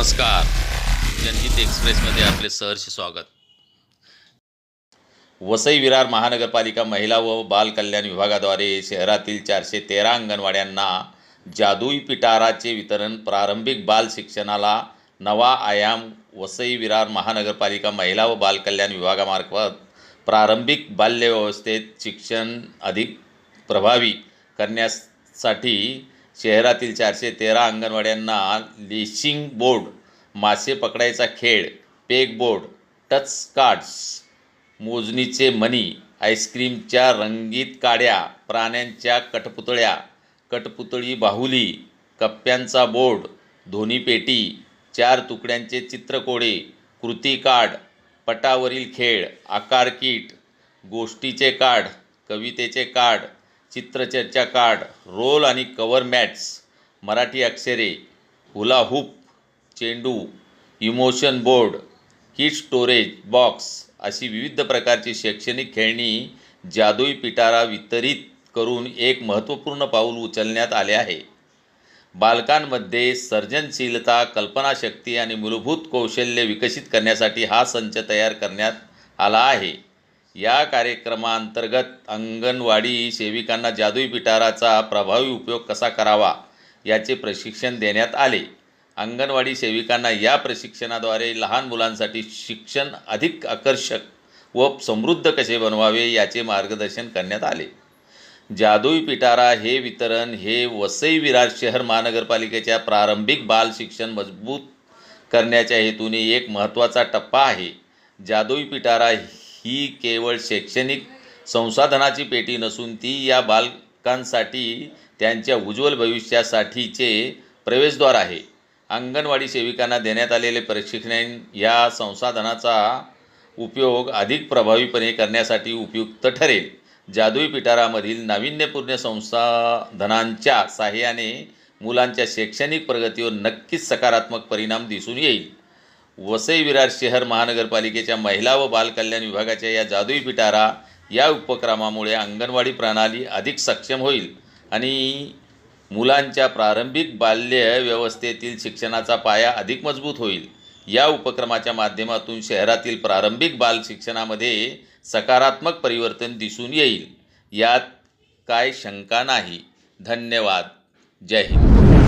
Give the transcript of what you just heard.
नमस्कार. जनहित एक्सप्रेसमध्ये आपले सहर्ष स्वागत. वसई विरार महानगरपालिका महिला व बाल कल्याण विभागाद्वारे शहरातील चारशे तेरा अंगणवाड्यांना जादुई पिटाराचे वितरण प्रारंभिक बाल शिक्षणाला नवा आयाम वसई विरार महानगरपालिका महिला व बाल कल्याण विभागामार्फत प्रारंभिक बाल्यव्यवस्थेत शिक्षण अधिक प्रभावी करण्यासाठी शहरातील चारशे तेरा अंगणवाड्यांना लेशिंग बोर्ड मासे पकडायचा खेळ पेग बोर्ड टच कार्ड्स मोजणीचे मणी आईस्क्रीमच्या रंगीत काड्या प्राण्यांच्या कठपुतळ्या कठपुतळी बाहुली कप्प्यांचा बोर्ड धोनीपेटी चार तुकड्यांचे चित्रकोडे कृती कार्ड पटावरील खेळ आकार किट गोष्टीचे कार्ड कवितेचे कार्ड चित्रचर्चा कार्ड रोल आणि कवर मॅट्स मराठी अक्षरे हुला हूप चेंडू emotion board kit storage box अशी विविध प्रकारची शैक्षणिक खेळणी जादुई पिटारा वितरित करून एक महत्त्वपूर्ण पाऊल उचलण्यात आले आहे. बालकांमध्ये सर्जनशीलता कल्पनाशक्ती आणि मूलभूत कौशल्य विकसित करण्यासाठी हा संच तयार करण्यात आला आहे. या कार्यक्रमाअंतर्गत अंगणवाडी सेविकांना जादुई पिटाराचा प्रभावी उपयोग कसा करावा याचे प्रशिक्षण देण्यात आले. अंगणवाडी सेविकांना या प्रशिक्षणाद्वारे लहान मुलांसाठी शिक्षण अधिक आकर्षक व समृद्ध कसे बनवावे याचे मार्गदर्शन करण्यात आले. जादुई पिटारा हे वितरण हे वसई विरार शहर महानगरपालिकेच्या प्रारंभिक बाल शिक्षण मजबूत करण्याच्या हेतूने एक महत्त्वाचा टप्पा आहे. जादुई पिटारा ही केवळ शैक्षणिक संसाधनाची पेटी नसून ती या बालकांसाठी त्यांच्या उज्ज्वल भविष्यासाठीचे प्रवेशद्वार आहे. अंगणवाडी सेविकांना देण्यात आलेले प्रशिक्षण या संसाधनाचा उपयोग अधिक प्रभावीपणे करण्यासाठी उपयुक्त ठरेल. जादुई पिटारामधील नाविन्यपूर्ण संसाधनांच्या साहाय्याने मुलांच्या शैक्षणिक प्रगतीवर नक्कीच सकारात्मक परिणाम दिसून येईल. वसई विरार शहर महानगरपालिकेच्या महिला व बालकल्याण विभागाच्या या जादुई पिटारा या उपक्रमामुळे अंगणवाडी प्रणाली अधिक सक्षम होईल आणि मुलांच्या प्रारंभिक बाल्य व्यवस्थेतील शिक्षणाचा पाया अधिक मजबूत होईल. या उपक्रमाच्या माध्यमातून शहरातील प्रारंभिक बाल शिक्षणामध्ये सकारात्मक परिवर्तन दिसून येईल. यात काय शंका नाही. धन्यवाद. जय हिंद.